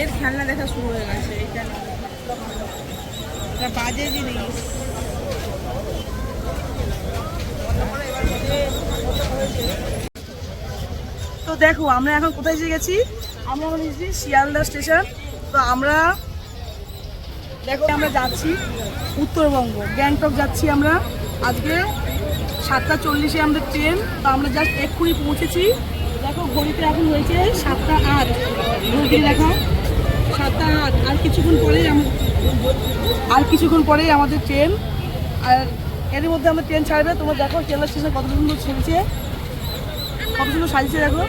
এর খেলনা দেখা শুরু হয়ে গেছে এটা বাজে জিনিস। তো দেখো, আমরা এখন কোথায় এসে গেছি? আমরা এসেছি শিয়ালদা স্টেশন। তো আমরা দেখো, আমরা যাচ্ছি উত্তরবঙ্গ। গ্যাংটক যাচ্ছি আমরা। আজকে সাতটা চল্লিশে আমাদের ট্রেন। তো আমরা জাস্ট এক্ষুনি পৌঁছেছি। দেখো, ঘড়িতে এখন হয়েছে সাতটা আট। ঘড়িতে দেখো আর কিছুক্ষণ পরেই আর কিছুক্ষণ পরেই আমাদের ট্রেন আর এর মধ্যে আমাদের ট্রেন ছাড়বে। তোমরা দেখো শিয়ালদা স্টেশন কত সুন্দর ছেড়েছে কত সুন্দর সাজিয়েছে দেখো।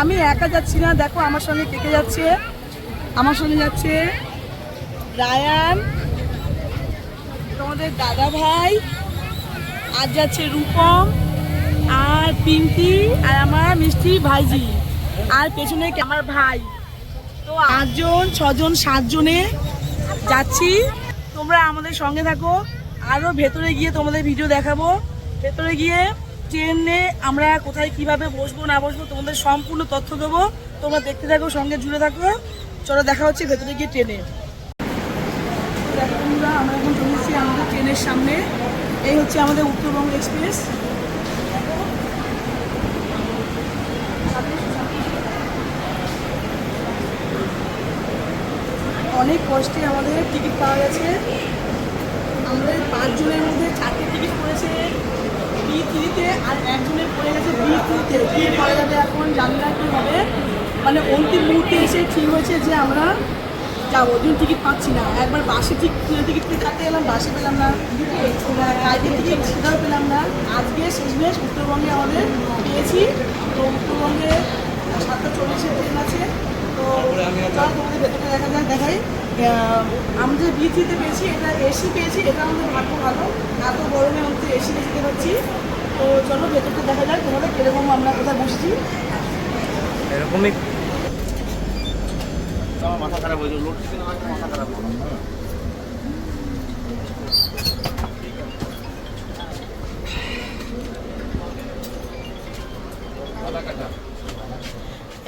আমি একা যাচ্ছি না। দেখো আমার সঙ্গে কে কে যাচ্ছে। আমার সঙ্গে যাচ্ছে রায়ান, তোমাদের দাদা ভাই, আর যাচ্ছে রূপম। আর পিঙ্কি আর আমার মিষ্টি ভাইজি। আর পেছনে আমার ভাই। তো আটজন, ছজন, সাতজনে যাচ্ছি। তোমরা আমাদের সঙ্গে থাকো। আরও ভেতরে গিয়ে তোমাদের ভিডিও দেখাবো। ভেতরে গিয়ে ট্রেনে আমরা কোথায় কীভাবে বসবো, না বসবো, তোমাদের সম্পূর্ণ তথ্য দেবো। তোমরা দেখতে থাকো, সঙ্গে জুড়ে থাকো। চলো, দেখা হচ্ছে ভেতরে গিয়ে ট্রেনে। আমরা এখন চলে এসেছি আমাদের ট্রেনের সামনে। এই হচ্ছে আমাদের উত্তরবঙ্গ এক্সপ্রেস। অনেক কষ্টে আমাদের টিকিট পাওয়া গেছে। আমাদের পাঁচজনের মধ্যে চারটে টিকিট পড়েছে বি থ্রিতে আর একজনের পড়ে গেছে বি টুতে কি করা যাবে এখন জানি না কি হবে। মানে অন্তিম মুহূর্তে এসে ঠিক হয়েছে যে আমরা যাব। ওই জন্য টিকিট পাচ্ছি না। একবার বাসে ঠিক টিকিট কাটতে গেলাম, বাসে পেলাম না। ফ্লাইটের টিকিট সেটাও পেলাম না। আজকে শেষমেশ উত্তরবঙ্গে আমাদের পেয়েছি। তো উত্তরবঙ্গে সাতটা চল্লিশে ট্রেন আছে। তো তোমাদের দেখা যায় দেখাই। আমরা যে বি পেয়েছি এটা এসি পেয়েছি এটা আমাদের ভাগ্য ভালো। এত গরমের মধ্যে এসি যেতে পারছি। তো চলো ভেতরটা দেখা যাক তোমাদের কীরকম আমরা কোথায় বসেছি। এরকমই। মাথা খারাপ হয়েছে লোড মাথা খারাপ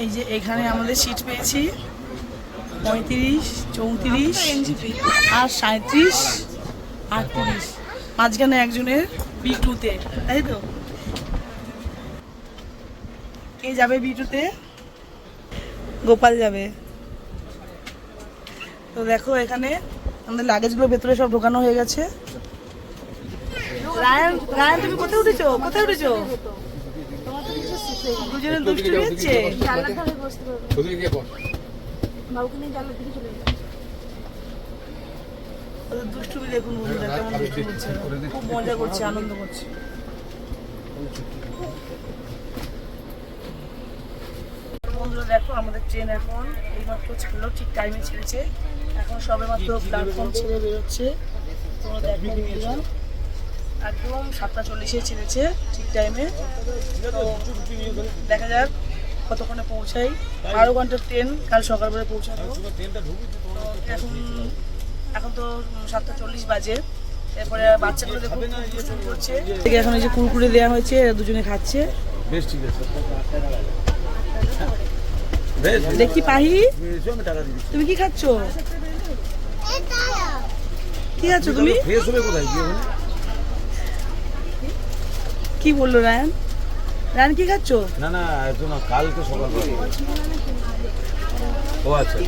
এই যে এখানে আমাদের সিট পেয়েছি। পঁয়ত্রিশ, চৌত্রিশ আর সাঁত্রিশ আটত্রিশ মাঝখানে একজনের বি টুতে তাই তো? কে যাবে বি টুতে গোপাল যাবে। তো দেখো এখানে আমাদের লাগেজগুলো ভেতরে সব ঢোকানো হয়ে গেছে। রায়ন রায়ন, তুমি কোথায় উঠেছো? কোথায় উঠেছো? দুজনে দুষ্টু হচ্ছে। জানলার ধারে বসতে পারবে। বাবুকে নিয়ে জানলার দিকে চলে যাবে দুষ্টুমি দেখুন বন্ধুরা কেমন দুষ্টু করছে খুব মজা করছে আনন্দ করছে। বন্ধুরা দেখো আমাদের ট্রেন এখন এইমাত্র ছাড়লো ঠিক টাইমে ছেড়েছে। এখন সবে মাত্র প্ল্যাটফর্ম ছেড়ে বেরোচ্ছে। তোমরা দেখো একদম সাতটা চল্লিশে ছেড়েছে ঠিক টাইমে তো দেখা যাক কতক্ষণে পৌঁছাই। বারো ঘণ্টার ট্রেন কাল সকালবেলা পৌঁছাবো। তো এখন এখন তো সাতটা চল্লিশ বাজে। এরপরে বাচ্চাগুলো দেখো করছে। থেকে এখন এই যে কুরকুরে দেওয়া হয়েছে এরা দুজনে খাচ্ছে। বেশ ঠিক আছে। দেখি পাহি। তুমি কি খাচ্ছ? কি খাচ্ছ তুমি? কোথায়? কি বলল রায়ন? রায়ন কি খাচ্ছ? না না এত না কালকে সকাল ও আচ্ছা।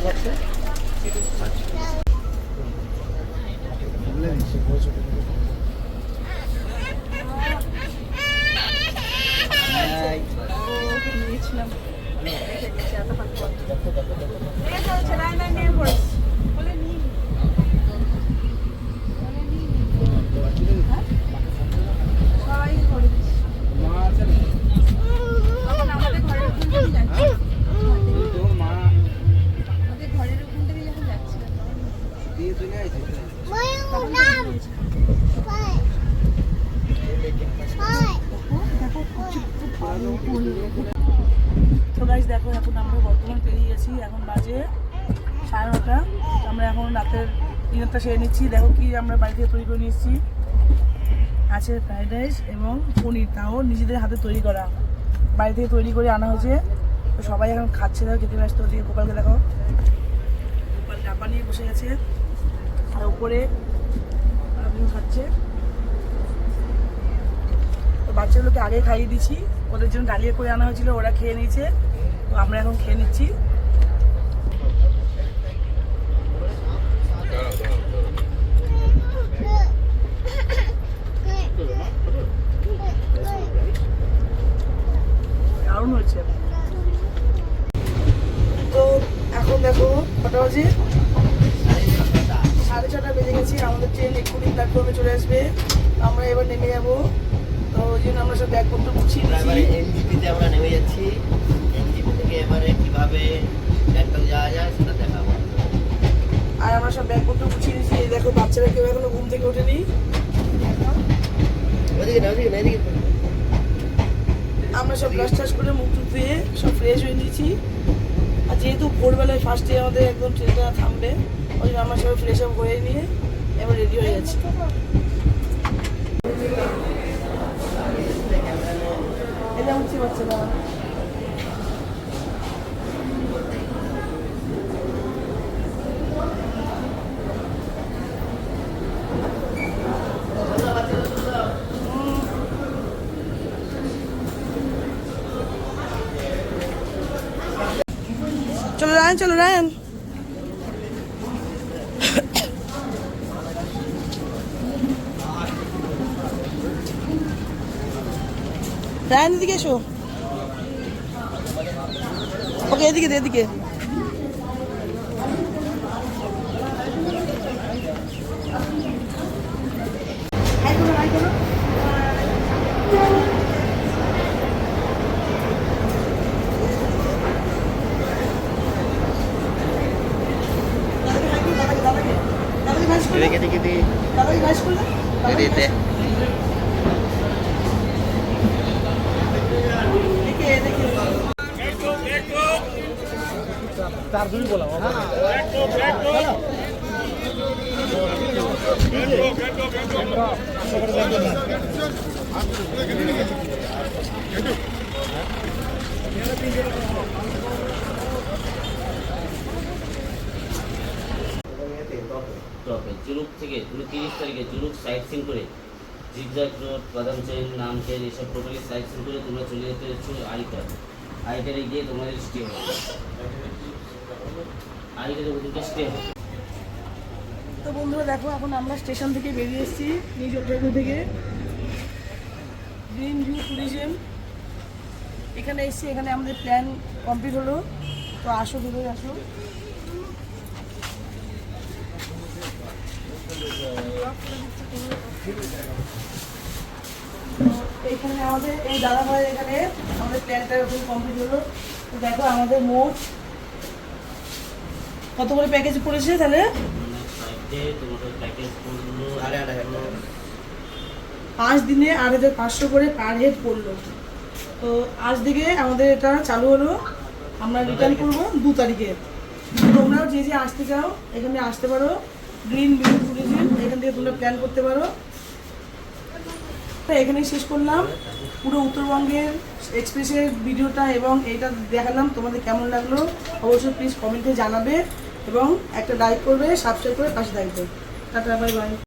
আমাদের দেখো এখন আমরা বর্তমান পেরিয়ে গেছি, এখন বাজে সাড়ে নটা। আমরা এখন রাতের ডিনারটা সেরে নিচ্ছি। দেখো কি আমরা বাড়ি থেকে তৈরি করে নিচ্ছি আছে ফ্রাইড রাইস এবং পনির, তাও নিজেদের হাতে তৈরি করা। বাড়ি থেকে তৈরি করে আনা হয়েছে। তো সবাই এখন খাচ্ছে, দেখো খেতে ব্যস্ত দিয়ে গোপালকে দেখো। গোপাল ডাব্বা নিয়ে বসে গেছে। আর উপরে খাচ্ছে। তো বাচ্চাগুলোকে আগে খাইয়ে দিচ্ছি। ওদের জন্য ডালিয়া করে আনা হয়েছিল, ওরা খেয়ে নিয়েছে। তো আমরা এখন খেয়ে নিচ্ছি। দারুণ হয়েছে। তো এখন দেখো কটা বাজে? সাড়ে ছটা বেজে গেছি আমাদের ট্রেন এক্ষুনি প্ল্যাটফর্মে চলে আসবে। আমরা এবার নেমে যাব। তো ওই জন্য আমরা সব ব্যাগপত্র গুছিয়ে দিয়েছি এনজিপিতে আমরা নেমে যাচ্ছি। এবারে কীভাবে ব্যাংকক যাওয়া যায় সেটা দেখাবো। আর আমরা সব ব্যাগপত্র গুছিয়ে দিয়েছি এই দেখো বাচ্চারা কেউ এখনও ঘুম থেকে ওঠেনি। আমরা সব ব্রাশ টাশ করে মুখ টুক ধুয়ে সব ফ্রেশ হয়ে নিয়েছি। আর যেহেতু ভোরবেলায় ফার্স্টে আমাদের একদম ট্রেনটা থামবে ওই জন্য আমরা সবাই ফ্রেশ আপ হয়ে নিয়ে এবার রেডি হয়ে যাচ্ছি। এটা উঠছে বাচ্চারা। চলো রায়ন চলো রায়ন। রায়ন এদিকে এসো। ওকে এদিকে এদিকে। করো এদিকে এদিকে এদিকে দাদাকে ভাইস করো এদিকে দেখে দেখে টপে জুলুক থেকে তুমি তিরিশ তারিখে জুলুক সাইট সিন করে জিগজাগ রোড, বাদাম চেন, নাম চেন, এসব টোটালি সাইট সিন করে তোমরা চলে যেতে হচ্ছে আইটার আইটারে গিয়ে তোমাদের স্টে হবে। আইটারে ওদিকে স্টে হবে। তো বন্ধুরা দেখো, এখন আমরা স্টেশন থেকে বেরিয়ে এসেছি নিউ জলপাইগুড়ি থেকে। Green view tourism. এখানে এসেছি এখানে আমাদের প্ল্যান কমপ্লিট হলো। তো আসো ভিতরে আসো। এখানে আমাদের, এই দাদা ভাই এখানে আমাদের প্ল্যানটা কমপ্লিট হলো। দেখো আমাদের মোট কত করে প্যাকেজ পড়েছে তাহলে। পাঁচ দিনে আট হাজার পাঁচশো করে পার হেড পড়ল। তো আজ থেকে আমাদের এটা চালু হলো। আমরা রিটার্ন করব দু তারিখে। তোমরাও যে যে আসতে চাও, এখানে আসতে পারো। গ্রিন ভিউ ট্যুরিজম এখান থেকে তোমরা প্ল্যান করতে পারো। এখানে শেষ করলাম। পুরো উত্তরবঙ্গের এক্সপ্রেসের ভিডিওটা এবং এইটা দেখালাম, তোমাদের কেমন লাগল অবশ্যই প্লিজ কমেন্টে জানাবে এবং একটা লাইক করবে সাবস্ক্রাইব করে পাশে থাকবে। Tata bye bye